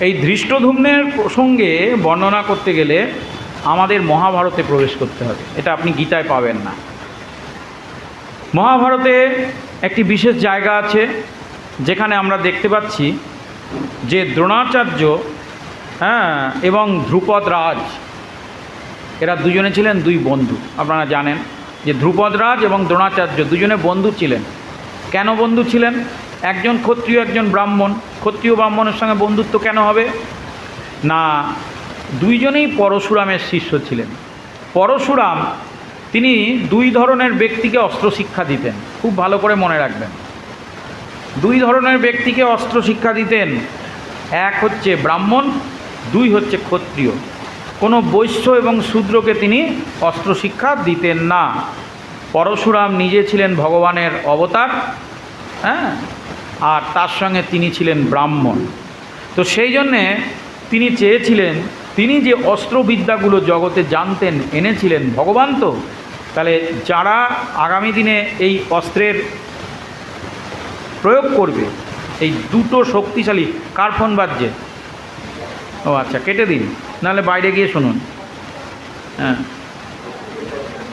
এই ধৃষ্টধূম্নের প্রসঙ্গে বর্ণনা করতে গেলে আমাদের মহাভারতে প্রবেশ করতে হবে। এটা আপনি গীতায় পাবেন না। মহাভারতে একটি বিশেষ জায়গা আছে, যেখানে আমরা দেখতে পাচ্ছি যে দ্রোণাচার্য হ্যাঁ এবং ধ্রুপদ রাজ, এরা দুজনে ছিলেন দুই বন্ধু। আপনারা জানেন যে ধ্রুপদ রাজ এবং দ্রোণাচার্য দুজনে বন্ধু ছিলেন। কেন বন্ধু ছিলেন? একজন ক্ষত্রিয়, একজন ব্রাহ্মণ। ক্ষত্রিয় ব্রাহ্মণের সঙ্গে বন্ধুত্ব কেন হবে? না, দুইজনেই পরশুরামের শিষ্য ছিলেন। পরশুরাম, তিনি দুই ধরনের ব্যক্তিকে অস্ত্র শিক্ষা দিতেন, খুব ভালো করে মনে রাখবেন। দুই ধরনের ব্যক্তিকে অস্ত্র শিক্ষা দিতেন, এক হচ্ছে ব্রাহ্মণ, দুই হচ্ছে ক্ষত্রিয়। কোনো বৈশ্য এবং শূদ্রকে তিনি অস্ত্র শিক্ষা দিতেন না। পরশুরাম নিজে ছিলেন ভগবানের অবতার হ্যাঁ? আর তার সঙ্গে তিনি ছিলেন ব্রাহ্মণ। তো সেই জন্যে তিনি চেয়েছিলেন, তিনি যে অস্ত্রবিদ্যাগুলো জগতে জানতেন, এনেছিলেন, ভগবান তো, তাহলে যারা আগামী দিনে এই অস্ত্রের প্রয়োগ করবে, এই দুটো শক্তিশালী কার ফোন বাজছে ও আচ্ছা কেটে দিন, নাহলে বাইরে গিয়ে শুনুন। হ্যাঁ।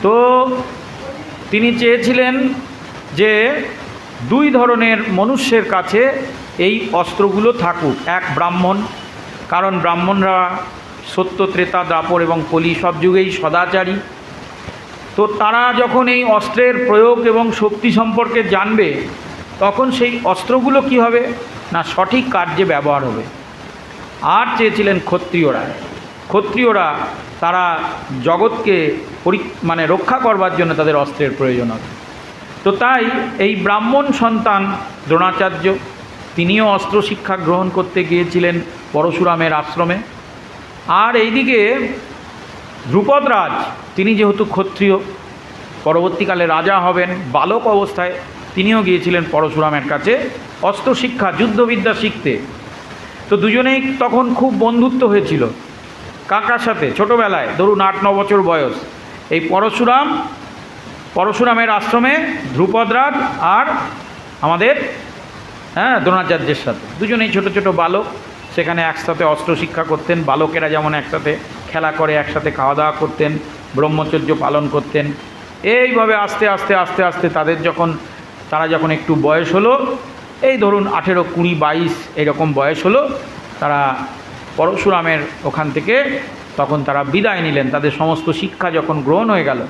তো তিনি চেয়েছিলেন যে দুই ধরনের মনুষ্যের কাছে এই অস্ত্রগুলো থাকুক। এক ব্রাহ্মণ, কারণ ব্রাহ্মণরা সত্য, ত্রেতা দাপর এবং কলি সব যুগেই সদাচারী। তো তারা যখন এই অস্ত্রের প্রয়োগ এবং শক্তি সম্পর্কে জানবে, তখন সেই অস্ত্রগুলো কি হবে? না, সঠিক কার্যে ব্যবহার হবে। আর চেয়েছিলেন ক্ষত্রিয়রা। ক্ষত্রিয়রা তারা জগৎকে পরি মানে রক্ষা করবার জন্য তাদের অস্ত্রের প্রয়োজন হবে। তো তাই এই ব্রাহ্মণ সন্তান দ্রোণাচার্য, তিনিও অস্ত্র শিক্ষা গ্রহণ করতে গিয়েছিলেন পরশুরামের আশ্রমে। আর এইদিকে ধ্রুপদ রাজ তিনি যেহেতু ক্ষত্রিয়, পরবর্তীকালে রাজা হবেন, বালক অবস্থায় তিনিও গিয়েছিলেন পরশুরামের কাছে অস্ত্র শিক্ষা যুদ্ধবিদ্যা শিখতে। তো দুজনেই তখন খুব বন্ধুত্ব হয়েছিল। কাকার সাথে ছোটোবেলায়, ধরুন আট ন বছর বয়স, এই পরশুরাম পরশুরামের আশ্রমে ধ্রুপদরাজ আর আমাদের হ্যাঁ দ্রোণাচার্যের সাথে। দুজনেই ছোট ছোট বালক। সেখানে একসাথে অস্ত্র শিক্ষা করতেন। বালকেরা যেমন একসাথে খেলা করে, একসাথে খাওয়া দাওয়া করতেন, ব্রহ্মচর্য পালন করতেন। এইভাবে আস্তে আস্তে আস্তে আস্তে তাদের যখন, তারা যখন একটু বয়স হলো, এই ধরুন আঠেরো, কুড়ি, বাইশ, এরকম বয়স হলো, তারা পরশুরামের ওখান থেকে তখন তারা বিদায় নিলেন। তাদের সমস্ত শিক্ষা যখন গ্রহণ হয়ে গেল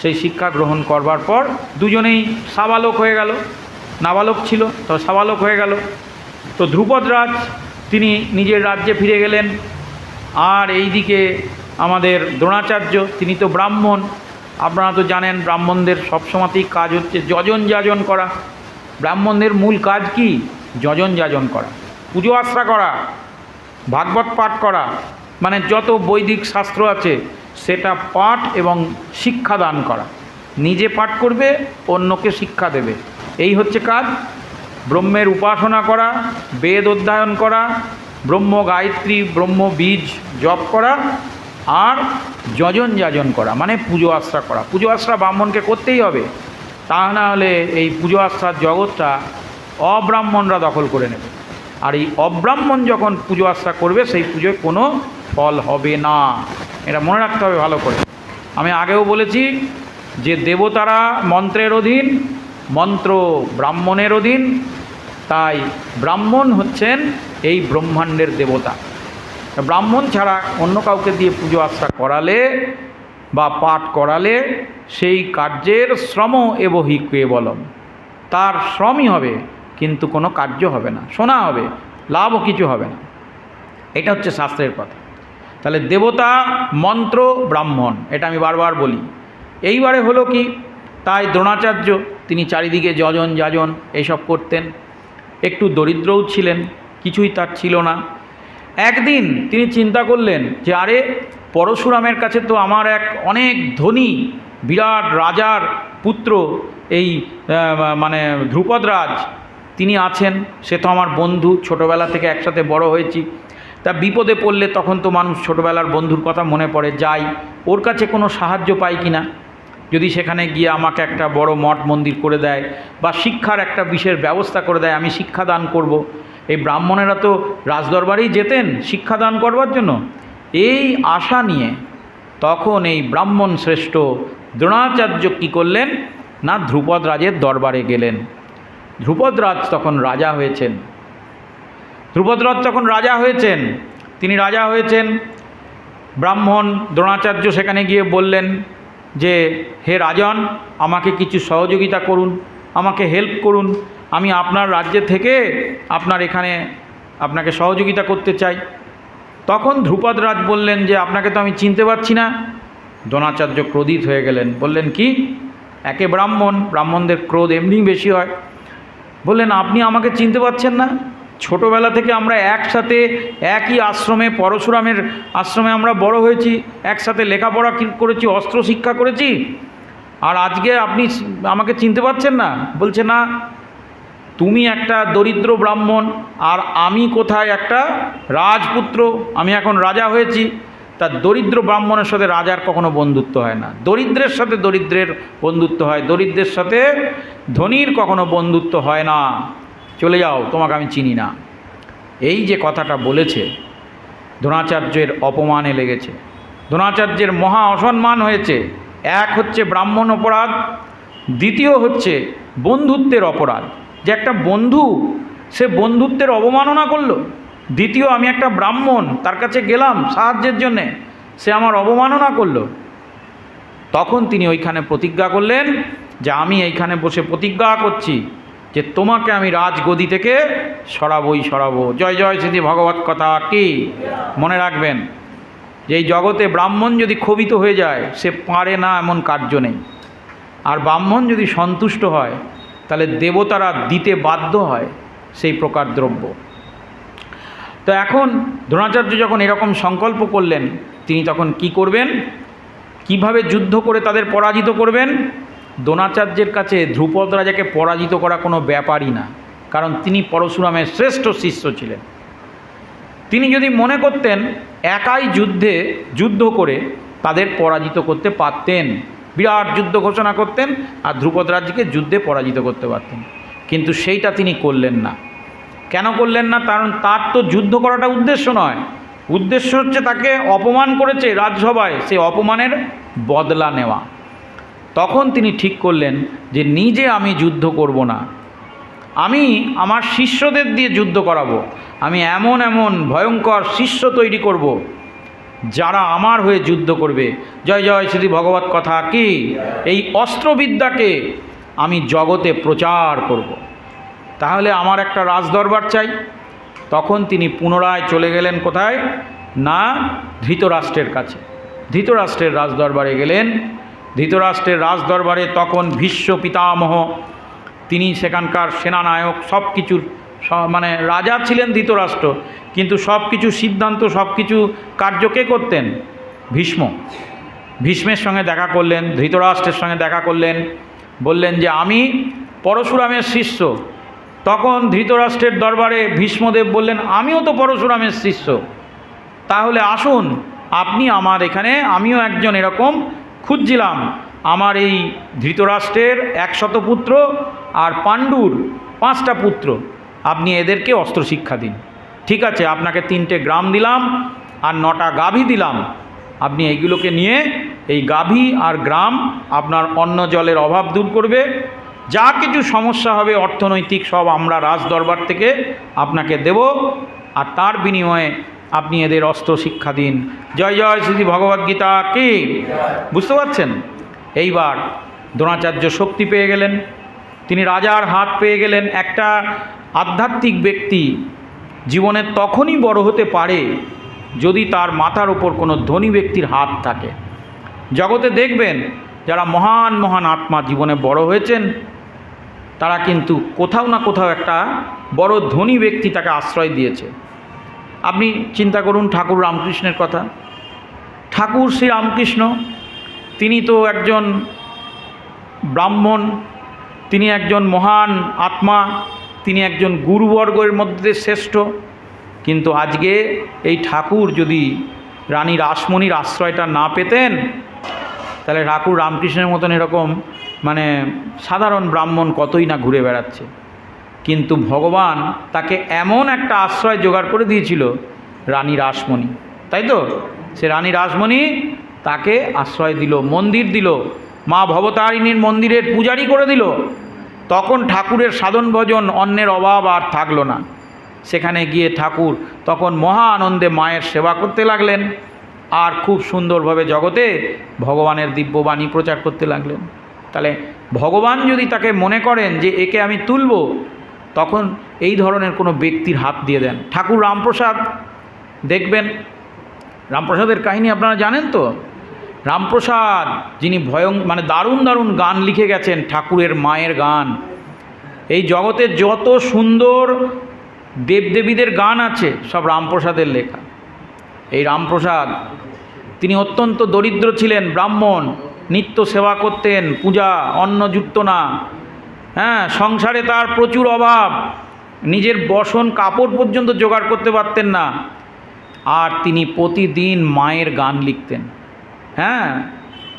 সেই শিক্ষা গ্রহণ করবার পর দুজনেই সাবালক হয়ে গেল, নাবালক ছিল, তো সাবালক হয়ে গেল। তো ধ্রুপদ রাজ, তিনি নিজের রাজ্যে ফিরে গেলেন। আর এইদিকে আমাদের দ্রোণাচার্য, তিনি তো ব্রাহ্মণ, আপনারা তো জানেন ব্রাহ্মণদের সবসময়তেই কাজ হচ্ছে যজন যাজন করা। ব্রাহ্মণদের মূল কাজ কি? যজন যাজন করা, পুজো আশ্রা করা, ভাগবত পাঠ করা। মানে যত বৈদিক শাস্ত্র আছে সেটা পাঠ এবং শিক্ষা দান করা। নিজে পাঠ করবে, অন্যকে শিক্ষা দেবে। এই হচ্ছে কাজ। ব্রহ্মের উপাসনা করা, বেদ অধ্যয়ন করা, ব্রহ্ম গায়ত্রী, ব্রহ্ম বীজ জপ করা, আর যজন যাজন করা মানে পুজো আশ্রা করা। পুজো আশ্রা ব্রাহ্মণকে করতেই হবে। তা না হলে এই পুজো আশ্রার জগৎটা অব্রাহ্মণরা দখল করে নেবে। আর এই অব্রাহ্মণ যখন পুজো আশ্রা করবে, সেই পুজোয় কোনো ফল হবে না। এটা মনে রাখতে হবে ভালো করে। আমি আগেও বলেছি যে দেবতারা মন্ত্রের অধীন, মন্ত্র ব্রাহ্মণের অধীন, তাই ব্রাহ্মণ হচ্ছেন এই ব্রহ্মাণ্ডের দেবতা। ব্রাহ্মণ ছাড়া অন্য কাউকে দিয়ে পুজো আশ্রা করালে বা পাঠ করালে সেই কার্যের শ্রম এবহি কেবলম। তার শ্রমই হবে, কিন্তু কোনো কার্য হবে না, শোনা হবে, লাভও কিছু হবে না। এটা হচ্ছে শাস্ত্রের কথা। তাহলে দেবতা, মন্ত্র, ব্রাহ্মণ, এটা আমি বারবার বলি। এইবারে হলো কি, তাই দ্রোণাচার্য, তিনি চারিদিকে যজন যাজন এইসব করতেন। একটু দরিদ্রও ছিলেন, কিছুই তার ছিল না। একদিন তিনি চিন্তা করলেন যে, আরে, পরশুরামের কাছে তো আমার এক অনেক ধনী, বিরাট রাজার পুত্র, এই মানে ধ্রুপদরাজ, তিনি আছেন। সে তো আমার বন্ধু, ছোটোবেলা থেকে একসাথে বড় হয়েছি। তা বিপদে পড়লে তখন তো মানুষ ছোটোবেলার বন্ধুর কথা মনে পড়ে, যাই। ওর কাছে কোনো সাহায্য পাই কি না? যদি সেখানে গিয়ে আমাকে একটা বড় মঠ মন্দির করে দেয় বা শিক্ষার একটা বিশেষ ব্যবস্থা করে দেয়, আমি শিক্ষাদান করব। এই ব্রাহ্মণেরা তো রাজদরবারেই যেতেন শিক্ষাদান করবার জন্য। এই আশা নিয়ে তখন এই ব্রাহ্মণ শ্রেষ্ঠ দ্রোণাচার্য কী করলেন না, ধ্রুপদ রাজের দরবারে গেলেন। ধ্রুপদ রাজ তখন রাজা হয়েছেন। ধ্রুপদ রাজ তখন রাজা হয়েছেন, তিনি রাজা হয়েছেন। ব্রাহ্মণ দ্রোণাচার্য সেখানে গিয়ে বললেন যে, হে রাজন, আমাকে কিছু সহযোগিতা করুন, আমাকে হেল্প করুন। আমি আপনার রাজ্যে থেকে আপনার এখানে আপনাকে সহযোগিতা করতে চাই। তখন ধ্রুপদ রাজ বললেন যে, আপনাকে তো আমি চিনতে পারছি না। দ্রোণাচার্য ক্রোধিত হয়ে গেলেন। বললেন, কি? একে ব্রাহ্মণ, ব্রাহ্মণদের ক্রোধ এমনিই বেশি হয়। বললেন, আপনি আমাকে চিনতে পারছেন না? ছোটোবেলা থেকে আমরা একসাথে একই আশ্রমে, পরশুরামের আশ্রমে আমরা বড় হয়েছি, একসাথে লেখাপড়া করেছি, অস্ত্র শিক্ষা করেছি। আর আজকে আপনি আমাকে চিনতে পারছেন না? বলছে, না, তুমি একটা দরিদ্র ব্রাহ্মণ আর আমি কোথায় একটা রাজপুত্র, আমি এখন রাজা হয়েছি। তা দরিদ্র ব্রাহ্মণের সাথে রাজার কখনো বন্ধুত্ব হয় না। দরিদ্রের সাথে দরিদ্রের বন্ধুত্ব হয়, দরিদ্রের সাথে ধনীর কখনো বন্ধুত্ব হয় না। চলে যাও, তোমাকে আমি চিনি না। এই যে কথাটা বলেছে, দ্রোণাচার্যের অপমানে লেগেছে। দ্রোণাচার্যের মহা অসম্মান হয়েছে। এক হচ্ছে ব্রাহ্মণ অপরাধ, দ্বিতীয় হচ্ছে বন্ধুত্বের অপরাধ। যে একটা বন্ধু, সে বন্ধুত্বের অবমাননা করল। দ্বিতীয়, আমি একটা ব্রাহ্মণ, তার কাছে গেলাম সাহায্যের জন্যে, সে আমার অবমাননা করল। তখন তিনি ওইখানে প্রতিজ্ঞা করলেন যে আমি এইখানে বসে প্রতিজ্ঞা করছি। যে তোমাকে আমি রাজগদি থেকে সরাবই সরাবো। জয় জয় শ্রী ভগবত কথা কি? মনে রাখবেন যে এই জগতে ব্রাহ্মণ যদি ক্ষোভিত হয়ে যায়, সে পারে না এমন কার্য নেই। আর ব্রাহ্মণ যদি সন্তুষ্ট হয়, তাহলে দেবতারা দিতে বাধ্য হয় সেই প্রকার দ্রব্য। তো এখন দ্রোণাচার্য যখন এরকম সংকল্প করলেন, তিনি তখন কি করবেন? কীভাবে যুদ্ধ করে তাদের পরাজিত করবেন? দ্রোণাচার্যের কাছে ধ্রুপদ রাজাকে পরাজিত করা কোনো ব্যাপারই না, কারণ তিনি পরশুরামের শ্রেষ্ঠ শিষ্য ছিলেন। তিনি যদি মনে করতেন একাই যুদ্ধে, যুদ্ধ করে তাদের পরাজিত করতে পারতেন, বিরাট যুদ্ধ ঘোষণা করতেন আর ধ্রুপদ রাজ্যকে যুদ্ধে পরাজিত করতে পারতেন। কিন্তু সেইটা তিনি করলেন না। কেন করলেন না? কারণ তার তো যুদ্ধ করাটা উদ্দেশ্য নয়। উদ্দেশ্য হচ্ছে তাকে অপমান করেছে রাজসভায়, সেই অপমানের বদলা নেওয়া। তখন তিনি ঠিক করলেন যে নিজে আমি যুদ্ধ করব না। আমি আমার শিষ্যদের দিয়ে যুদ্ধ করাবো। আমি এমন এমন ভয়ঙ্কর শিষ্য তৈরি করব, যারা আমার হয়ে যুদ্ধ করবে। জয় জয় শ্রী ভগবত কথা কি? এই অস্ত্রবিদ্যাকে আমি জগতে প্রচার করব। তাহলে আমার একটা রাজদরবার চাই। তখন তিনি পুনরায় চলে গেলেন কোথায়? না, ধৃতরাষ্ট্রের কাছে। ধৃতরাষ্ট্রের রাজদরবারে গেলেন ধৃতরাষ্ট্রের রাজদরবারে তখন ভীষ্ম পিতামহ, তিনি সেখানকার সেনানায়ক সব কিছুর মানে রাজা ছিলেন ধৃতরাষ্ট্র, কিন্তু সব কিছু সিদ্ধান্ত সব কিছু কার্যকে করতেন? ভীষ্ম। ভীষ্মের সঙ্গে দেখা করলেন, ধৃতরাষ্ট্রের সঙ্গে দেখা করলেন, বললেন যে, আমি পরশুরামের শিষ্য। তখন ধৃতরাষ্ট্রের দরবারে ভীষ্মদেব বললেন, আমিও তো পরশুরামের শিষ্য। তাহলে আসুন, আপনি আমার এখানে, আমিও একজন এরকম খুঁজছিলাম আমার এই ধৃতরাষ্ট্রের একশত পুত্র আর পাণ্ডুর পাঁচটা পুত্র। আপনি এদেরকে অস্ত্র শিক্ষা দিন। ঠিক আছে, আপনাকে তিনটে গ্রাম দিলাম আর নটা গাভী দিলাম। আপনি এইগুলোকে নিয়ে এই গাভী আর গ্রাম আপনার অন্ন জলের অভাব দূর করবে। যা কিছু সমস্যা হবে অর্থনৈতিক সব আমরা রাজ দরবার থেকে আপনাকে দেব। আর তার বিনিময়ে আপনি এদের অস্ত্র শিক্ষা দিন। জয় জয় শ্রী ভগবদ্গীতা কি? বুঝতে পারছেন? এইবার দ্রোণাচার্য শক্তি পেয়ে গেলেন। তিনি রাজার হাত পেয়ে গেলেন। একটা আধ্যাত্মিক ব্যক্তি জীবনে তখনই বড় হতে পারে যদি তার মাথার ওপর কোনো ধনী ব্যক্তির হাত থাকে। জগতে দেখবেন, যারা মহান মহান আত্মা জীবনে বড় হয়েছেন, তারা কিন্তু কোথাও না কোথাও একটা বড় ধনী ব্যক্তি তাকে আশ্রয় দিয়েছে। আপনি চিন্তা করুন ঠাকুর রামকৃষ্ণের কথা। ঠাকুর শ্রী রামকৃষ্ণ, তিনি তো একজন ব্রাহ্মণ, তিনি একজন মহান আত্মা, তিনি একজন গুরুবর্গের মধ্যে শ্রেষ্ঠ। কিন্তু আজকে এই ঠাকুর যদি রানী রাসমণির আশ্রয়টা না পেতেন, তাহলে ঠাকুর রামকৃষ্ণের মতন এরকম মানে সাধারণ ব্রাহ্মণ কতই না ঘুরে বেড়াচ্ছে। কিন্তু ভগবান তাকে এমন একটা আশ্রয় জোগাড় করে দিয়েছিল, রানী রাসমণি। তাই তো? সে রানী রাসমণি তাকে আশ্রয় দিল, মন্দির দিল, মা ভবতারিণীর মন্দিরের পূজারি করে দিল। তখন ঠাকুরের সাধন ভজন অন্যের অভাব আর থাকল না। সেখানে গিয়ে ঠাকুর তখন মহা আনন্দে মায়ের সেবা করতে লাগলেন আর খুব সুন্দরভাবে জগতে ভগবানের দিব্যবাণী প্রচার করতে লাগলেন। তাহলে ভগবান যদি তাকে মনে করেন যে একে আমি তুলব তখন এই ধরনের কোনো ব্যক্তির হাত দিয়ে দেন। ঠাকুর রামপ্রসাদ, দেখবেন, রামপ্রসাদের কাহিনী আপনারা জানেন তো? রামপ্রসাদ, যিনি ভয়ং মানে দারুণ দারুণ গান লিখে গেছেন, ঠাকুরের মায়ের গান। এই জগতের যত সুন্দর দেবদেবীদের গান আছে, সব রামপ্রসাদের লেখা। এই রামপ্রসাদ, তিনি অত্যন্ত দরিদ্র ছিলেন, ব্রাহ্মণ, নিত্য সেবা করতেন, পূজা, অন্ন জুটত না হ্যাঁ সংসারে তার প্রচুর অভাব। নিজের বসন কাপড় পর্যন্ত জোগাড় করতে পারতেন না। আর তিনি প্রতিদিন মায়ের গান লিখতেন। হ্যাঁ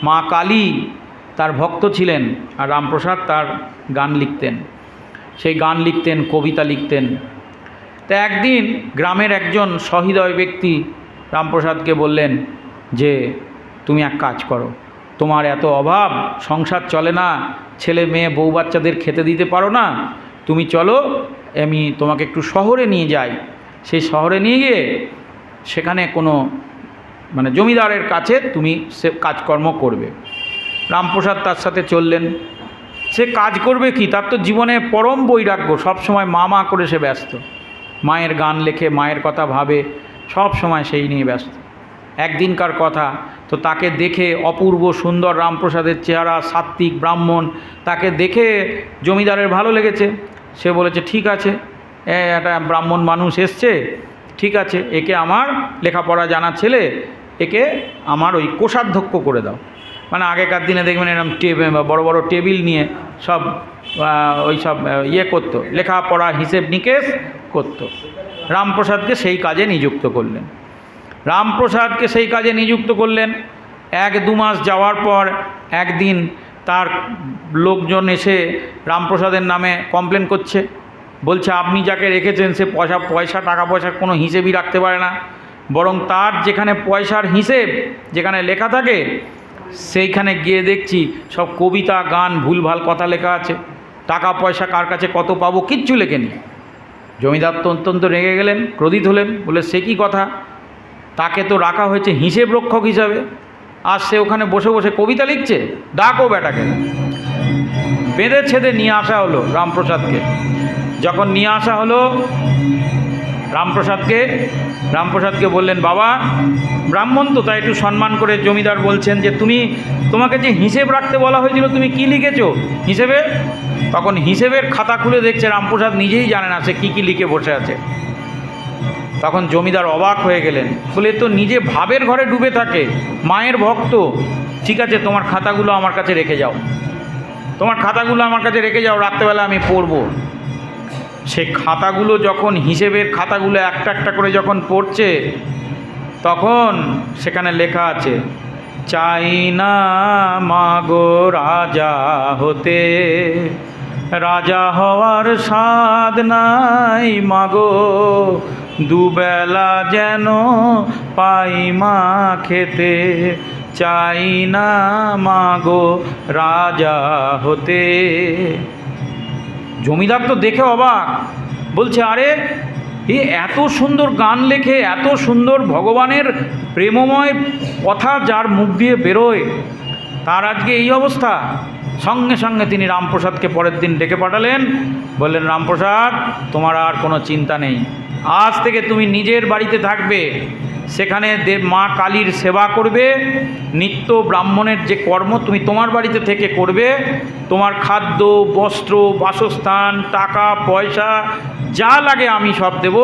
মা কালী তার ভক্ত ছিলেন আর রামপ্রসাদ তার গান লিখতেন। সেই গান লিখতেন, কবিতা লিখতেন। তা একদিন গ্রামের একজন সহৃদয় ব্যক্তি রামপ্রসাদকে বললেন যে, তুমি এক কাজ করো। তোমার এত অভাব, সংসার চলে না, ছেলে মেয়ে, বউ বাচ্চাদের খেতে দিতে পারো না, তুমি চলো, আমি তোমাকে একটু শহরে নিয়ে যাই। সেই শহরে নিয়ে গিয়ে সেখানে কোনো মানে জমিদারের কাছে তুমি সে কাজকর্ম করবে। রামপ্রসাদ তার সাথে চললেন। সে কাজ করবে কি? তার তো জীবনে পরম বৈরাগ্য, সবসময় মা মা করে সে ব্যস্ত। মায়ের গান লেখে, মায়ের কথা ভাবে সব সময় সেই নিয়ে ব্যস্ত। একদিনকার কথা। তো তাকে দেখে অপূর্ব সুন্দর রামপ্রসাদের চেহারা, সাত্ত্বিক ব্রাহ্মণ, তাকে দেখে জমিদারের ভালো লেগেছে। সে বলেছে, ঠিক আছে একটা ব্রাহ্মণ মানুষ এসছে, ঠিক আছে, একে আমার লেখাপড়া জানা ছেলে, একে আমার ওই কোষাধ্যক্ষ করে দাও। মানে আগেকার দিনে দেখবেন এরকম টেব বড় বড় টেবিল নিয়ে সব ওই সব ইয়ে করতো, লেখাপড়া হিসেব নিকেশ করতো। রামপ্রসাদকে সেই কাজে নিযুক্ত করলেন। রামপ্রসাদকে সেই কাজে নিযুক্ত করলেন। এক দু মাস যাওয়ার পর একদিন তার লোকজন এসে রামপ্রসাদের নামে কমপ্লেন করছে। বলছে, আপনি যাকে রেখেছেন সে পয়সা পয়সা টাকা পয়সার কোনো হিসেবই রাখতে পারে না। বরং তার যেখানে পয়সার হিসেব, যেখানে লেখা থাকে, সেইখানে গিয়ে দেখছি সব কবিতা, গান, ভুলভাল কথা লেখা আছে। টাকা, পয়সা কার কাছে কত পাবো কিচ্ছু লেখেনি। জমিদার তো অত্যন্ত রেগে গেলেন, ক্রোধিত হলেন। বলে সে কি কথা? তাকে তো রাখা হয়েছে হিসেব রক্ষক হিসাবে। আর সে ওখানে বসে বসে কবিতা লিখছে? ডাকো বেটাকে। বেঁধে ছেদে নিয়ে আসা হলো রামপ্রসাদকে। যখন নিয়ে আসা হলো রামপ্রসাদকে রামপ্রসাদকে বললেন, বাবা, ব্রাহ্মণ তো, তাই একটু সম্মান করে জমিদার বলছেন যে, তুমি তোমাকে যে হিসেব রাখতে বলা হয়েছিল, তুমি কি লিখেছো হিসেবে? তখন হিসেবের খাতা খুলে দেখছে রামপ্রসাদ নিজেই জানে না সে কী কী লিখে বসে আছে। তখন জমিদার অবাক হয়ে গেলেন। বলে তো নিজে ভাবের ঘরে ডুবে থাকে। মায়ের ভক্ত। ঠিক আছে, তোমার খাতাগুলো আমার কাছে রেখে যাও। তোমার খাতাগুলো আমার কাছে রেখে যাও, রাত্রেবেলা আমি পড়ব। সে খাতাগুলো যখন, হিসেবের খাতাগুলো একটা একটা করে যখন পড়ছে, তখন সেখানে লেখা আছে, চাই না মাগো রাজা হতে। রাজা হওয়ার স্বাদ নাই মাগো। দুবেলা যেন পাই মা খেতে, চাই না মাগো রাজা হতে। জমিদার তো দেখে অবাক, বলছে, আরে, এ এত সুন্দর গান লেখে, এত সুন্দর ভগবানের প্রেমময় কথা যার মুখ দিয়ে বেরোয়, তার আজকে এই অবস্থা? সঙ্গে সঙ্গে তিনি রামপ্রসাদকে পরের দিন ডেকে পাঠালেন, বললেন, রামপ্রসাদ, তোমার আর কোনো চিন্তা নেই। আজ থেকে তুমি নিজের বাড়িতে থাকবে। সেখানে দেব মা কালীর সেবা করবে। নিত্য ব্রাহ্মণের যে কর্ম তুমি তোমার বাড়িতে থেকে করবে। তোমার খাদ্য, বস্ত্র, বাসস্থান, টাকা, পয়সা, যা লাগে আমি সব দেব।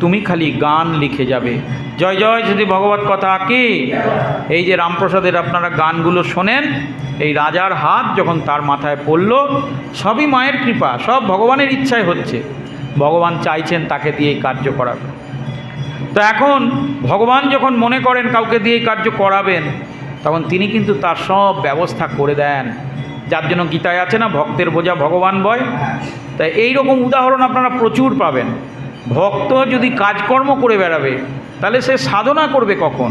তুমি খালি গান লিখে যাবে। জয় জয় যদি ভগবত কথা কি? এই যে রামপ্রসাদের আপনারা গানগুলো শোনেন, এই রাজার হাত যখন তার মাথায় পড়ল, সবই মায়ের কৃপা, সব ভগবানের ইচ্ছায় হচ্ছে। ভগবান চাইছেন তাকে দিয়ে কার্য করাবে তো এখন ভগবান যখন মনে করেন কাউকে দিয়ে এই কার্য করাবেন, তখন তিনি কিন্তু তার সব ব্যবস্থা করে দেন। যার জন্য গীতায় আছে না, ভক্তের বোঝা ভগবান বয়। তাই এই রকম উদাহরণ আপনারা প্রচুর পাবেন। ভক্ত যদি কাজকর্ম করে বেড়াবে, তাহলে সে সাধনা করবে কখন?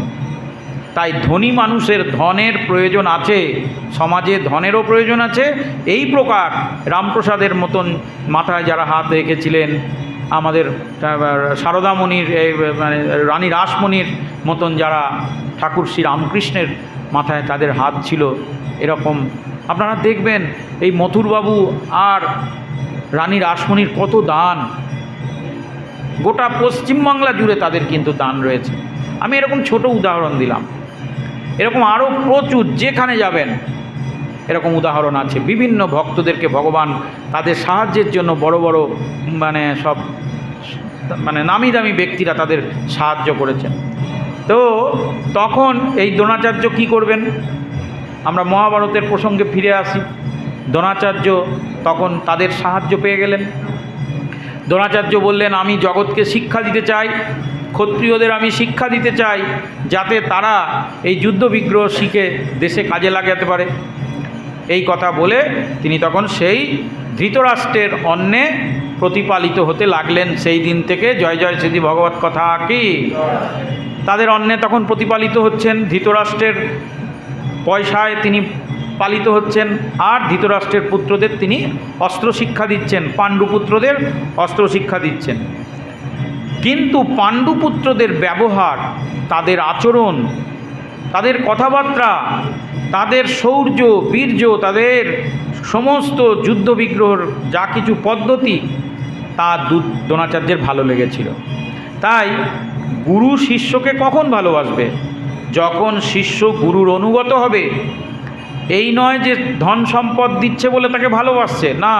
তাই ধনী মানুষের ধনের প্রয়োজন আছে, সমাজে ধনেরও প্রয়োজন আছে। এই প্রকার রামপ্রসাদের মতন মাথায় যারা হাত রেখেছিলেন, আমাদের সারদামণির, এই মানে রানী রাসমণির মতন যারা ঠাকুর শ্রী রামকৃষ্ণের মাথায় তাদের হাত ছিল, এরকম। আপনারা দেখবেন, এই মথুরবাবু আর রানী রাসমণির কত দান। গোটা পশ্চিমবাংলা জুড়ে তাদের কিন্তু দান রয়েছে। আমি এরকম ছোট উদাহরণ দিলাম। এরকম আরও প্রচুর যেখানে যাবেন, এরকম উদাহরণ আছে। বিভিন্ন ভক্তদেরকে ভগবান তাদের সাহায্যের জন্য বড় বড় মানে সব মানে নামি দামি ব্যক্তিরা তাদের সাহায্য করেছেন। তো তখন এই দ্রোণাচার্য কি করবেন? আমরা মহাভারতের প্রসঙ্গে ফিরে আসি। দ্রোণাচার্য তখন তাদের সাহায্য পেয়ে গেলেন। দ্রোণাচার্য বললেন, আমি জগৎকে শিক্ষা দিতে চাই ক্ষত্রিয়দের আমি শিক্ষা দিতে চাই যাতে তারা এই যুদ্ধ বিগ্রহ শিখে দেশে কাজে লাগাতে পারে। এই কথা বলে তিনি তখন সেই ধৃতরাষ্ট্রের অন্নে প্রতিপালিত হতে লাগলেন সেই দিন থেকে। জয় জয় শ্রী ভগবত কথা কি? তাদের অন্নে তখন প্রতিপালিত হচ্ছেন, ধৃতরাষ্ট্রের পয়সায় তিনি পালিত হচ্ছেন আর ধৃতরাষ্ট্রের পুত্রদের তিনি অস্ত্র শিক্ষা দিচ্ছেন, পাণ্ডুপুত্রদের অস্ত্র শিক্ষা দিচ্ছেন। কিন্তু পাণ্ডুপুত্রদের ব্যবহার, তাদের আচরণ, তাদের কথাবার্তা, তাদের শৌর্য, বীর্য, তাদের সমস্ত যুদ্ধ বিগ্রহর যা কিছু পদ্ধতি, তা দ্রোণাচার্যের ভালো লেগেছিল। তাই গুরু শিষ্যকে কখন ভালোবাসবে? যখন শিষ্য গুরুর অনুগত হবে, এই নয় যে ধন সম্পদ দিচ্ছে বলে তাকে ভালোবাসছে, না।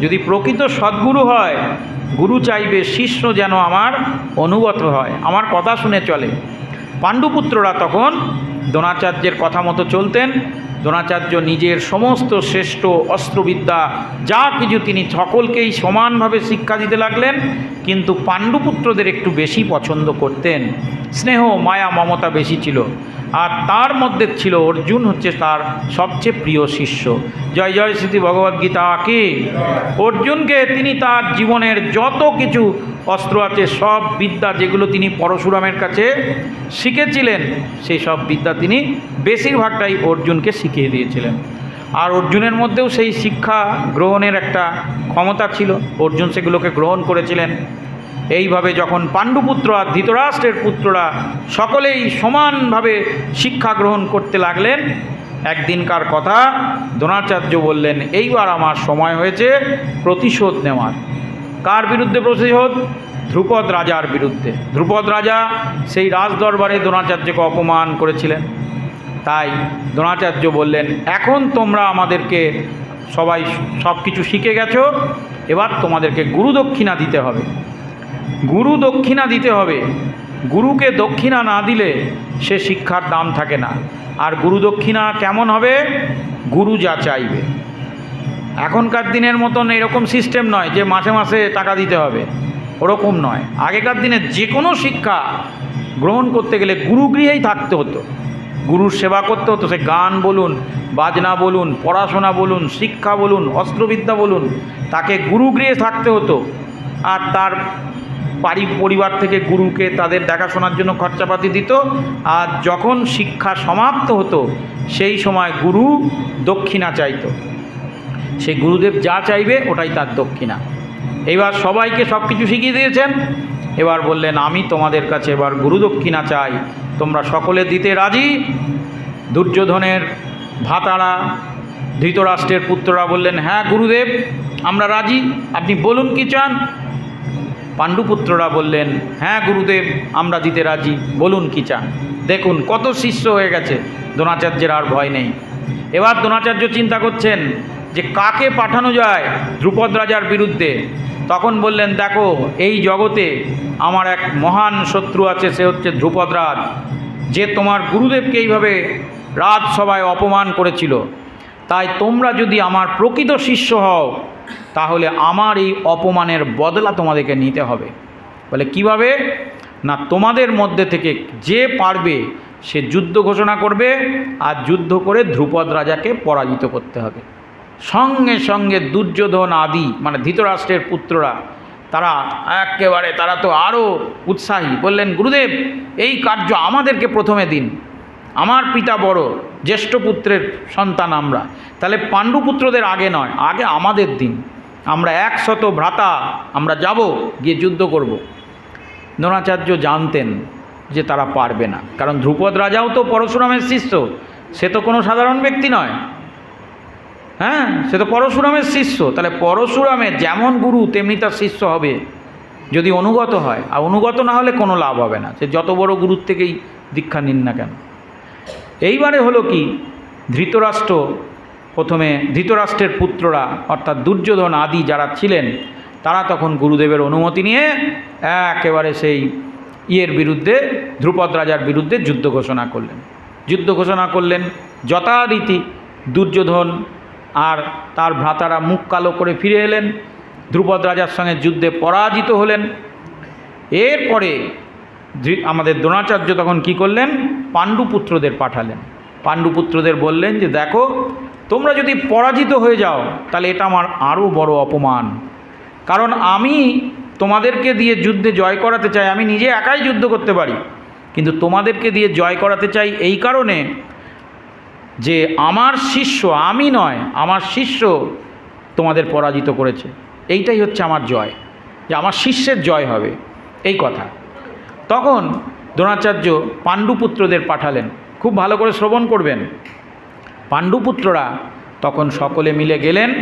যদি প্রকৃত সদ্গুরু হয়, গুরু চাইবে শিষ্য যেন আমার অনুগত হয়। আমার কথা শুনে চলে। পাণ্ডুপুত্ররা তখন দ্রোণাচার্যের কথা মতো চলতেন। দ্রোণাচার্য নিজের সমস্ত শ্রেষ্ঠ অস্ত্রবিদ্যা, যা কিছু তিনি সকলকেই সমানভাবে শিক্ষা দিতে লাগলেন, কিন্তু পাণ্ডুপুত্রদের একটু বেশি পছন্দ করতেন। স্নেহ, মায়া, মমতা বেশি ছিল। আর তার মধ্যে ছিল অর্জুন হচ্ছে তার সবচেয়ে প্রিয় শিষ্য। জয় জয় স্মৃতি ভগবদ্গীতা কি? অর্জুনকে তিনি তার জীবনের যত কিছু অস্ত্র আছে, সব বিদ্যা যেগুলো তিনি পরশুরামের কাছে শিখেছিলেন, সেই সব বিদ্যা তিনি বেশিরভাগটাই অর্জুনকে শিখিয়ে দিয়েছিলেন। আর অর্জুনের মধ্যেও সেই শিক্ষা গ্রহণের একটা ক্ষমতা ছিল। অর্জুন সেগুলোকে গ্রহণ করেছিলেন। এইভাবে যখন পাণ্ডুপুত্র আর ধৃতরাষ্ট্রের পুত্ররা সকলেই সমানভাবে শিক্ষা গ্রহণ করতে লাগলেন, একদিনকার কথা দ্রোণাচার্য বললেন, এইবার আমার সময় হয়েছে প্রতিশোধ নেওয়ার। কার বিরুদ্ধে প্রতিশোধ? ধ্রুপদ রাজার বিরুদ্ধে। ধ্রুপদ রাজা সেই রাজদরবারে দ্রোণাচার্যকে অপমান করেছিলেন। তাই দ্রোণাচার্য বললেন, এখন তোমরা আমাদেরকে সবাই সব কিছু শিখে গেছো, এবার তোমাদেরকে গুরু দক্ষিণা দিতে হবে। গুরু দক্ষিণা দিতে হবে। গুরুকে দক্ষিণা না দিলে সে শিক্ষার দাম থাকে না। আর গুরু দক্ষিণা কেমন হবে? গুরু যা চাইবে। এখনকার দিনের মতন এরকম সিস্টেম নয় যে মাসে মাসে টাকা দিতে হবে। ওরকম নয়। আগেকার দিনে যে কোনো শিক্ষা গ্রহণ করতে গেলে গুরুগৃহেই থাকতে হতো। গুরুর সেবা করতে হতো, সে গান বলুন, বাজনা বলুন, পড়াশোনা বলুন, শিক্ষা বলুন, অস্ত্রবিদ্যা বলুন, তাকে গুরুগৃহে থাকতে হতো। আর তার বাড়ি পরিবার থেকে গুরুকে তাদের দেখাশোনার জন্য খরচাপাতি দিত। আর যখন শিক্ষা সমাপ্ত হতো, সেই সময় গুরু দক্ষিণা চাইতো। সেই গুরুদেব যা চাইবে, ওটাই তার দক্ষিণা। এবার সবাইকে সব কিছু শিখিয়ে দিয়েছেন। এবার বললেন, আমি তোমাদের কাছে এবার গুরুদক্ষিণা চাই। তোমরা সকলে দিতে রাজি? দুর্যোধনের ভাতারা, ধৃতরাষ্ট্রের পুত্ররা বললেন হ্যাঁ গুরুদেব, আমরা রাজি। আপনি বলুন কি চান? পাণ্ডুপুত্ররা বললেন হ্যাঁ গুরুদেব, আমরা দিতে রাজি। বলুন কি চান? দেখুন, কত শিষ্য হয়ে গেছে। দ্রোণাচার্যের আর ভয় নেই। এবার দ্রোণাচার্য চিন্তা করছেন যে কাকে পাঠানো যায় ধ্রুপদ রাজার বিরুদ্ধে। তখন বললেন, দেখো, এই জগতে আমার এক মহান শত্রু আছে, সে হচ্ছে ধ্রুপদ রাজ। যে তোমার গুরুদেবকে এইভাবে রাজসভায় অপমান করেছিল। তাই তোমরা যদি আমার প্রকৃত শিষ্য হও, তাহলে আমার এই অপমানের বদলা তোমাদেরকে নিতে হবে। বলে, কীভাবে? না, তোমাদের মধ্যে থেকে যে পারবে, সে যুদ্ধ ঘোষণা করবে, আর যুদ্ধ করে ধ্রুপদ রাজাকে পরাজিত করতে হবে। সঙ্গে সঙ্গে দুর্যোধন আদি মানে ধৃতরাষ্ট্রের পুত্ররা, তারা একেবারে, তারা তো আরও উৎসাহী। বললেন, গুরুদেব, এই কার্য আমাদেরকে প্রথমে দিন। আমার পিতা বড়, জ্যেষ্ঠ পুত্রের সন্তান আমরা। তাহলে পাণ্ডুপুত্রদের আগে নয়, আগে আমাদের দিন। আমরা একশত ভ্রাতা, আমরা যাব, গিয়ে যুদ্ধ করব। দ্রোণাচার্য জানতেন যে তারা পারবে না, কারণ ধ্রুপদ রাজাও তো পরশুরামের শিষ্য, সে তো কোনো সাধারণ ব্যক্তি নয়। হ্যাঁ সে তো পরশুরামের শিষ্য। তাহলে পরশুরামের যেমন গুরু, তেমনি তার শিষ্য হবে। যদি অনুগত হয়, আর অনুগত না হলে কোনো লাভ হবে না। সে যত বড় গুরুর থেকেই দীক্ষা নিন না কেন? এইবারে হলো কি, ধৃতরাষ্ট্র, প্রথমে ধৃতরাষ্ট্রের পুত্ররা, অর্থাৎ দুর্যোধন আদি যারা ছিলেন, তারা তখন গুরুদেবের অনুমতি নিয়ে একেবারে সেই ইয়ের বিরুদ্ধে, ধ্রুপদ রাজার বিরুদ্ধে যুদ্ধ ঘোষণা করলেন। যুদ্ধ ঘোষণা করলেন যথারীতি দুর্যোধন আর তার ভ্রাতারা মুখ কালো করে ফিরে এলেন। ধ্রুপদ রাজার সঙ্গে যুদ্ধে পরাজিত হলেন। এরপরে আমাদের দ্রোণাচার্য তখন কি করলেন? পাণ্ডুপুত্রদের পাঠালেন। পাণ্ডুপুত্রদের বললেন যে, দেখো, তোমরা যদি পরাজিত হয়ে যাও, তাহলে এটা আমার আরও বড় অপমান। কারণ আমি তোমাদেরকে দিয়ে যুদ্ধে জয় করাতে চাই, আমি নিজে একাই যুদ্ধ করতে পারি। কিন্তু তোমাদেরকে দিয়ে জয় করাতে চাই এই কারণে যে আমার শিষ্য আমি নয়, আমার শিষ্য তোমাদের পরাজিত করেছে। এইটাই হচ্ছে আমার জয়, যে আমার শিষ্যের জয় হবে। এই কথা। তখন দ্রোণাচার্য পাণ্ডুপুত্রদের পাঠালেন। খুব ভালো করে শ্রবণ করবেন। পাণ্ডুপুত্ররা তখন সকলে মিলে গেলেন।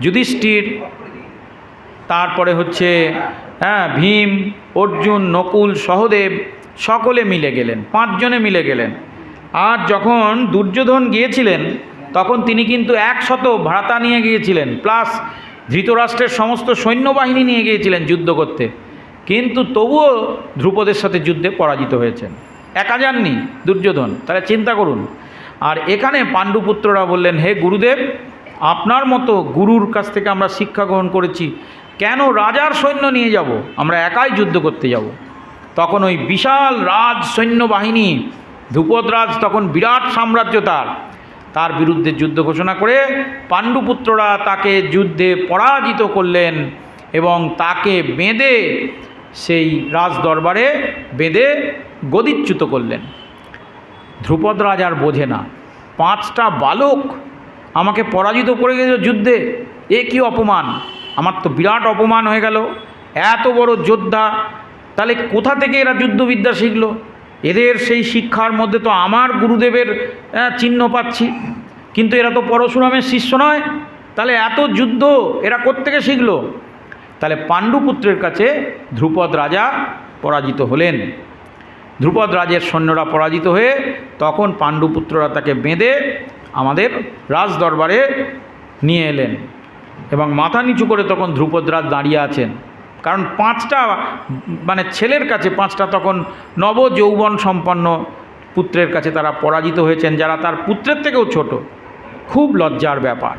যুধিষ্ঠির, তারপরে হচ্ছে হ্যাঁ ভীম, অর্জুন, নকুল, সহদেব সকলে মিলে গেলেন। পাঁচজনে মিলে গেলেন। আর যখন দুর্যোধন গিয়েছিলেন, তখন তিনি কিন্তু একশত ভ্রাতা নিয়ে গিয়েছিলেন, প্লাস ধৃতরাষ্ট্রের সমস্ত সৈন্যবাহিনী নিয়ে গিয়েছিলেন যুদ্ধ করতে। কিন্তু তবুও ধ্রুপদের সাথে যুদ্ধে পরাজিত হয়েছেন। একা যাননি দুর্যোধন, তাহলে চিন্তা করুন। আর এখানে পাণ্ডুপুত্ররা বললেন, হে গুরুদেব, আপনার মতো গুরুর কাছ থেকে আমরা শিক্ষা গ্রহণ করেছি। কেন রাজার সৈন্য নিয়ে যাব? আমরা একাই যুদ্ধ করতে যাব। তখন ওই বিশাল রাজ সৈন্যবাহিনী ধ্রুপদরাজ তখন বিরাট সাম্রাজ্য তার। তার বিরুদ্ধে যুদ্ধ ঘোষণা করে পাণ্ডুপুত্ররা তাকে যুদ্ধে পরাজিত করলেন এবং তাকে বেঁধে সেই রাজ দরবারে বেঁধে গদিচ্যুত করলেন। ধ্রুপদ রাজ আর বোঝে না, পাঁচটা বালক আমাকে পরাজিত করে গেল যুদ্ধে, এ কি অপমান? আমার তো বিরাট অপমান হয়ে গেল, এত বড় যোদ্ধা, তাহলে কোথা থেকে এরা যুদ্ধবিদ্যা শিখলো? এদের সেই শিক্ষার মধ্যে তো আমার গুরুদেবের চিহ্ন পাচ্ছি। কিন্তু এরা তো পরশুরামের শিষ্য নয়। তাহলে এত যুদ্ধ এরা কোত্থেকে শিখলো? তাহলে পাণ্ডুপুত্রের কাছে ধ্রুপদ রাজা পরাজিত হলেন। ধ্রুপদ রাজের সৈন্যরা পরাজিত হয়ে তখন পাণ্ডুপুত্ররা তাকে বেঁধে আমাদের রাজ দরবারে নিয়ে এলেন। এবং মাথা নিচু করে তখন ধ্রুপদ রাজ দাঁড়িয়ে আছেন। কারণ পাঁচটা মানে ছেলের কাছে পাঁচটা তখন নব যৌবন সম্পন্ন পুত্রের কাছে তারা পরাজিত হয়েছেন, যারা তার পুত্রের থেকেও ছোট। খুব লজ্জার ব্যাপার।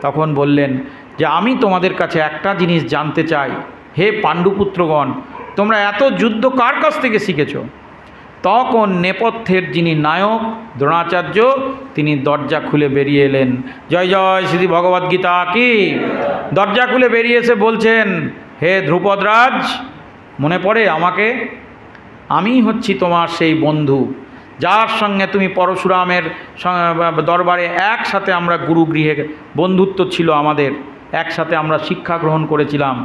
তখন বললেন যে, আমি তোমাদের কাছে একটা জিনিস জানতে চাই। হে পাণ্ডুপুত্রগণ, তোমরা এত যুদ্ধ কার কাছ থেকে শিখেছ? তখন নেপথ্যের যিনি নায়ক দ্রোণাচার্য, তিনি দরজা খুলে বেরিয়ে এলেন। জয় জয় শ্রী ভগবদ্গীতা কি? দরজা খুলে বেরিয়ে এসে বলছেন হে ধ্রুপদরাজ, মনে পড়ে আমাকে? আমি হচ্ছি তোমার সেই বন্ধু, যার সঙ্গে তুমি পরশুরামের দরবারে একসাথে আমরা গুরুগৃহে বন্ধুত্ব ছিল আমাদের, একসাথে আমরা শিক্ষা গ্রহণ করেছিলাম।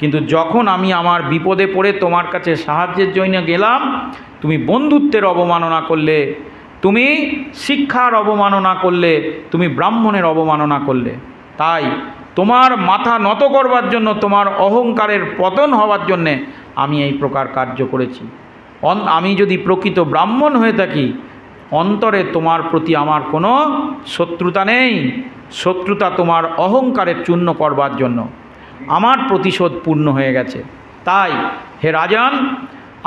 কিন্তু যখন আমি আমার বিপদে পড়ে তোমার কাছে সাহায্যের জন্য গেলাম, তুমি বন্ধুত্বের অবমাননা করলে, তুমি শিক্ষার অবমাননা করলে, তুমি ব্রাহ্মণের অবমাননা করলে। তাই তোমার মাথা নত করবার জন্য, তোমার অহংকারের পতন হওয়ার জন্যে আমি এই প্রকার কার্য করেছি। আমি যদি প্রকৃত ব্রাহ্মণ হয়ে থাকি, অন্তরে তোমার প্রতি আমার কোনো শত্রুতা নেই। শত্রুতা তোমার অহংকারের চূর্ণ করবার জন্য। আমার প্রতিশোধ পূর্ণ হয়ে গেছে। তাই, হে রাজান,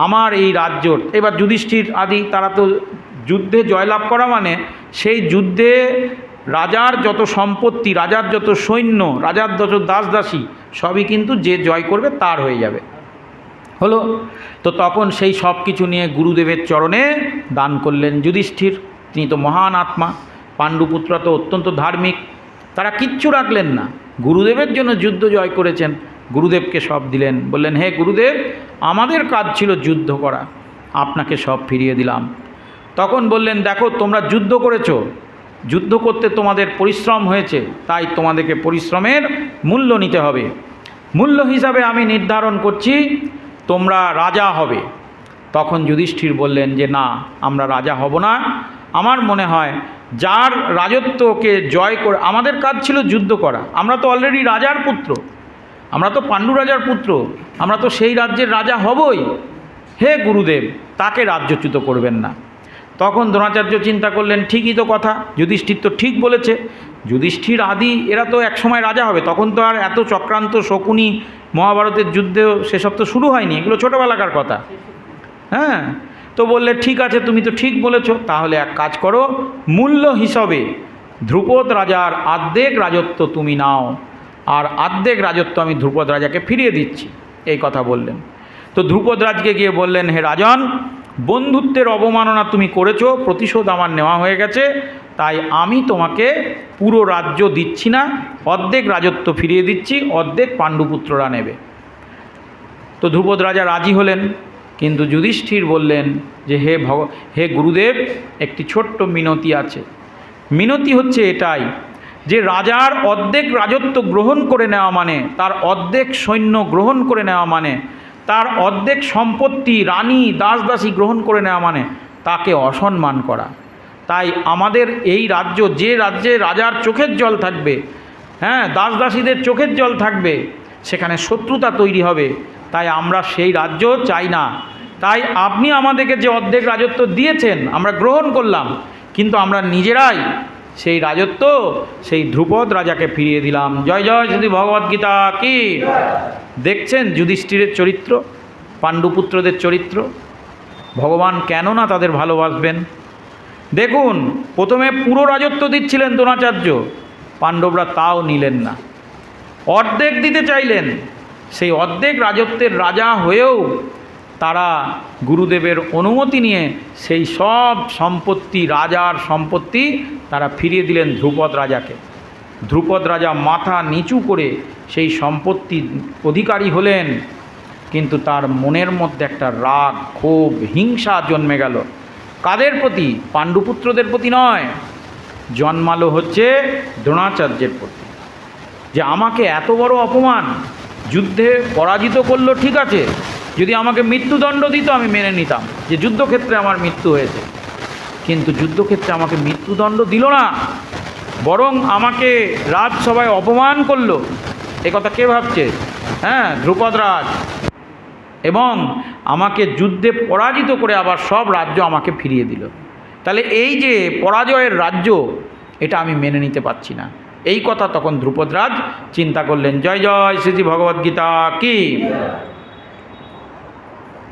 আমার এই রাজ্য এবার যুধিষ্ঠির আদি, তারা তো যুদ্ধে জয়লাভ করা মানে সেই যুদ্ধে রাজার যত সম্পত্তি, রাজার যত সৈন্য, রাজার যত দাস দাসী সবই কিন্তু যে জয় করবে তার হয়ে যাবে। হলো? তো তখন সেই সব কিছু নিয়ে গুরুদেবের চরণে দান করলেন যুধিষ্ঠির। তিনি তো মহান আত্মা, পাণ্ডুপুত্র তো অত্যন্ত ধার্মিক। তারা কিচ্ছু রাখলেন না। গুরুদেবের জন্য যুদ্ধ জয় করেছেন। গুরুদেবকে সব দিলেন। বললেন, হে গুরুদেব, আমাদের কাজ ছিল যুদ্ধ করা। আপনাকে সব ফিরিয়ে দিলাম। তখন বললেন, দেখো, তোমরা যুদ্ধ করেছ। যুদ্ধ করতে তোমাদের পরিশ্রম হয়েছে, তাই তোমাদেরকে পরিশ্রমের মূল্য নিতে হবে। মূল্য হিসাবে আমি নির্ধারণ করছি, তোমরা রাজা হবে। তখন যুধিষ্ঠির বললেন যে, না, আমরা রাজা হব না। আমার মনে হয় যার রাজত্বকে জয় করে, আমাদের কাজ ছিল যুদ্ধ করা। আমরা তো অলরেডি রাজার পুত্র। আমরা তো পাণ্ডু রাজার পুত্র। আমরা তো সেই রাজ্যের রাজা হবই। হে গুরুদেব, তাকে রাজ্যচ্যুত করবেন না। তখন দ্রোণাচার্য চিন্তা করলেন, ঠিকই তো কথা, যুধিষ্ঠির তো ঠিক বলেছে। যুধিষ্ঠির আদি, এরা তো একসময় রাজা হবে, তখন তো আর এত চক্রান্ত শকুনি মহাভারতের যুদ্ধেও সেসব তো শুরু হয়নি, এগুলো ছোটোবেলাকার কথা। হ্যাঁ তো বললে, ঠিক আছে, তুমি তো ঠিক বলেছ, তাহলে এক কাজ করো, মূল্য হিসাবে ধ্রুপদ রাজার আর্ধেক রাজত্ব তুমি নাও, আর আর্ধেক রাজত্ব আমি ধ্রুপদ রাজাকে ফিরিয়ে দিচ্ছি, এই কথা বললেন। তো ধ্রুপদ রাজকে গিয়ে বললেন, হে রাজন বন্ধুত্বের অবমাননা তুমি করেছ, প্রতিশোধ আমার নেওয়া হয়ে গেছে, তাই আমি তোমাকে পুরো রাজ্য দিচ্ছি না, অর্ধেক রাজত্ব ফিরিয়ে দিচ্ছি, অর্ধেক পাণ্ডুপুত্ররা নেবে। তো ধ্রুপদ রাজা রাজি হলেন, কিন্তু যুধিষ্ঠির বললেন যে হে ভগ, হে গুরুদেব, একটি ছোট্ট মিনতি আছে। মিনতি হচ্ছে এটাই, যে রাজার অর্ধেক রাজত্ব গ্রহণ করে নেওয়া মানে তার অর্ধেক সৈন্য গ্রহণ করে নেওয়া মানে তার অর্ধেক সম্পত্তি রানী দাস দাসী গ্রহণ করে নেওয়া মানে তাকে অসম্মান করা। তাই আমাদের এই রাজ্য যে রাজ্যে রাজার চোখের জল থাকবে হ্যাঁ দাস দাসীদের চোখের জল থাকবে, সেখানে শত্রুতা তৈরি হবে। তাই আমরা সেই রাজ্য চাই না। তাই আপনি আমাদেরকে যে অর্ধেক রাজত্ব দিয়েছেন, আমরা গ্রহণ করলাম, কিন্তু আমরা নিজেরাই সেই রাজত্ব, সেই ধ্রুপদ রাজাকে ফিরিয়ে দিলাম। জয় জয়, শ্রী ভগবদ্গীতা কি? দেখছেন যুধিষ্ঠিরের চরিত্র, পাণ্ডুপুত্রদের চরিত্র? ভগবান কেন না তাদের ভালোবাসবেন? দেখুন, প্রথমে পুরো রাজত্ব দিচ্ছিলেন দ্রোণাচার্য, পাণ্ডবরা তাও নিলেন না। অর্ধেক দিতে চাইলেন, সেই অর্ধেক রাজত্বের রাজা হয়েও তারা গুরুদেবের অনুমতি নিয়ে সেই সব সম্পত্তি, রাজার সম্পত্তি তারা ফিরিয়ে দিলেন ধ্রুপদ রাজাকে। ধ্রুপদ রাজা মাথা নিচু করে সেই সম্পত্তির অধিকারী হলেন, কিন্তু তার মনের মধ্যে একটা রাগ, ক্ষোভ, হিংসা জন্মে গেল। কাদের প্রতি? পাণ্ডুপুত্রদের প্রতি নয়। জন্মালো হচ্ছে দ্রোণাচার্যের প্রতি। যে আমাকে এত বড় অপমান, যুদ্ধে পরাজিত করল ঠিক আছে, যদি আমাকে মৃত্যুদণ্ড দিত আমি মেনে নিতাম, যে যুদ্ধক্ষেত্রে আমার মৃত্যু হয়েছে। কিন্তু যুদ্ধক্ষেত্রে আমাকে মৃত্যুদণ্ড দিল না, বরং আমাকে রাজসভায় অপমান করল। এ কথা কে ভাবছে? হ্যাঁ ধ্রুপদ রাজ। এবং আমাকে যুদ্ধে পরাজিত করে আবার সব রাজ্য আমাকে ফিরিয়ে দিল। তাহলে এই যে পরাজয়ের রাজ্য, এটা আমি মেনে নিতে পারছি না। এই কথা তখন ধ্রুপদরাজ চিন্তা করলেন, জয় জয় শ্রীজি ভগবদ্গীতা কি?